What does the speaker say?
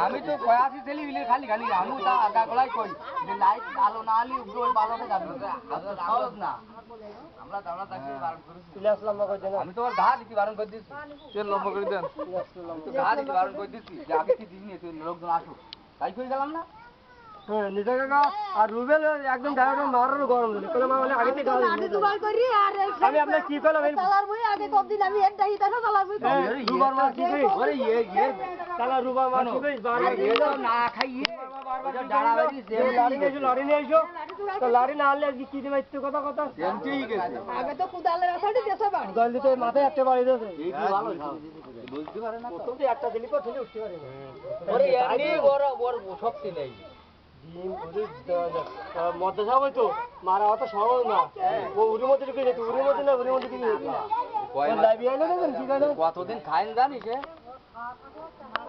আমি তো কয়াছি ছেলে বিলে খালি খালি আমি তা আগা গলাই কই যে লাইট আলো না আলি উঠবে ওই বালোতে যাবে। না আমরা দাওড়া থাকি বারণ করেছি আমি তোমার ঘা দিতে বারণ করে লম্বা দেন ঘা দিতে বারণ করে দিচ্ছি যে আগে কি দিস তুই লোকজন আসুক। তাই করে গেলাম না? হ্যাঁ নিজে কাকা আর রুবেল একদম ড্রাইভার মারারও গরম দিল কোনো মানে আগে থেকে আমি দুবার করি আর আমি আপনার কি করলাম? এই চালার বই আগে কব দিন আমি একটা হিতানো চালার বই হ্যাঁ, রুবার মার কি করি? ওরে ইয়ে ইয়ে রুবার মার কি বারবার ইয়ে না না দিতে মাথায় একটা বাড়ি দিয়েছে। বুঝতে পারে না একটা দিলি উঠতে পারে না। ওরে এমনি বড় বড় শক্তি নেই ডিম বুঝি মধ্যে সবাই তো? মারা অত সহজ না। ও উড়ি মধ্যে ঢুকে যেত উড়ি মধ্যে না উড়ি মধ্যে ঢুকে যেত কতদিন খাইন জানিস?